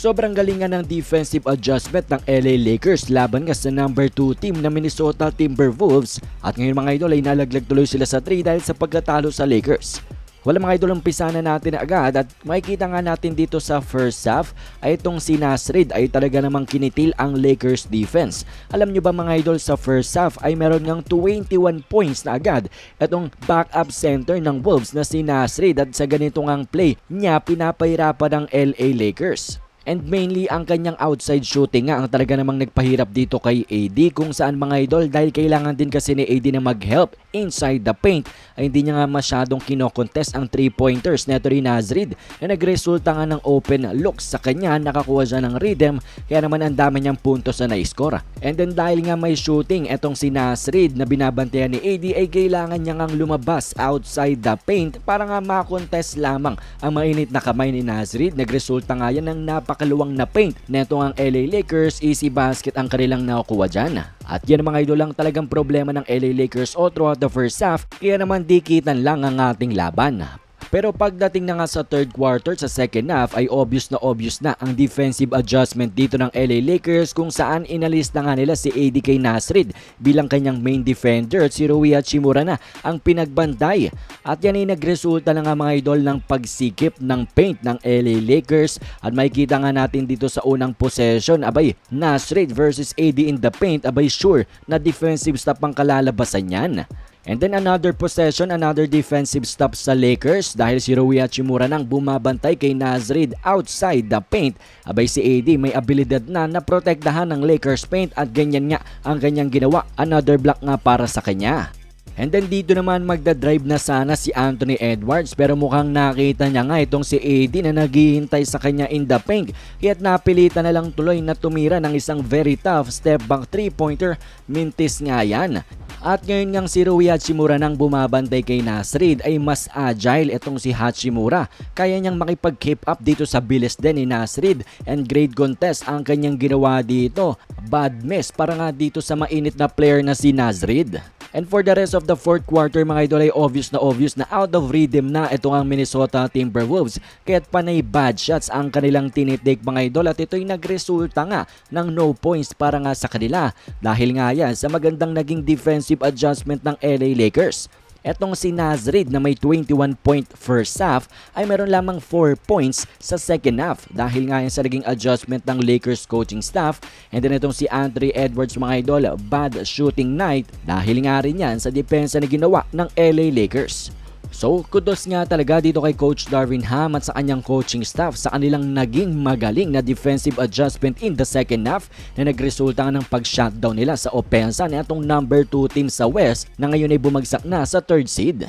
Sobrang galingan ng defensive adjustment ng LA Lakers laban nga sa number 2 team na Minnesota Timberwolves at ngayon mga idol ay nalaglag tuloy sila sa 3 dahil sa pagkatalo sa Lakers. Wala mga idol, umpisa na natin agad at makikita nga natin dito sa first half ay itong si Nasrid ay talaga namang kinitil ang Lakers defense. Alam nyo ba mga idol sa first half ay meron ngang 21 points na agad itong backup center ng Wolves na si Nasrid at sa ganitong ang play niya pinapahirapan ng LA Lakers. And mainly ang kanyang outside shooting nga ang talaga namang nagpahirap dito kay AD kung saan mga idol dahil kailangan din kasi ni AD na mag-help inside the paint ay hindi niya nga masyadong kinokontest ang 3-pointers neto rin Nazrid na nagresulta nga ng open looks sa kanya nakakuha siya ng rhythm kaya naman ang dami niyang puntos na na-score. And then dahil nga may shooting etong si Nasrid na binabantayan ni AD ay kailangan niya ngang lumabas outside the paint para nga makontest lamang ang mainit na kamay ni Nasrid. Nagresulta nga yan ng napakaluwang na paint neto ang LA Lakers easy basket ang kanilang nakukuha dyan. At yan mga idol lang talagang problema ng LA Lakers all throughout the first half kaya naman dikitan lang ang ating laban. Pero pagdating na nga sa third quarter sa second half ay obvious na obvious na ang defensive adjustment dito ng LA Lakers kung saan inalis na nga nila si AD kay Nasrid bilang kanyang main defender si Rui Hachimura na ang pinagbantay. At yan ay nagresulta na nga mga idol ng pagsikip ng paint ng LA Lakers at makikita nga natin dito sa unang possession abay Nasrid versus AD in the paint abay sure na defensive stop ang kalalabasan yan. And then another possession, another defensive stop sa Lakers dahil si Rui Hachimura nang bumabantay kay Nazrid outside the paint. Abay si AD may abilidad na na protektahan ng Lakers paint at ganyan nga ang kanyang ginawa. Another block nga para sa kanya. And then dito naman magdadrive na sana si Anthony Edwards pero mukhang nakita niya nga itong si AD na naghihintay sa kanya in the paint. Kaya't napilitan na lang tuloy na tumira ng isang very tough step back 3-pointer. Mintis nga yan. At ngayon ngang si Rui Hachimura nang bumabantay kay Nasrid ay mas agile itong si Hachimura. Kaya niyang makipag-keep up dito sa bilis din ni Nasrid and grade contest ang kanyang ginawa dito. Bad miss para nga dito sa mainit na player na si Nasrid. And for the rest of the fourth quarter mga idol ay obvious na obvious na out of rhythm na itong ang Minnesota Timberwolves. Kaya't panay bad shots ang kanilang tinitake mga idol at ito'y nagresulta nga ng no points para nga sa kanila. Dahil nga yan sa magandang naging defensive adjustment ng LA Lakers. Etong si Nazrid na may 21 point first half ay meron lamang 4 points sa second half dahil nga yan sa naging adjustment ng Lakers coaching staff and then itong si Andre Edwards mga idol bad shooting night dahil nga rin yan sa depensa na ginawa ng LA Lakers. So, kudos nga talaga dito kay Coach Darvin Ham at sa kanyang coaching staff sa kanilang naging magaling na defensive adjustment in the second half na nagresulta ng pag-shutdown nila sa opensa na itong number 2 team sa West na ngayon ay bumagsak na sa third seed.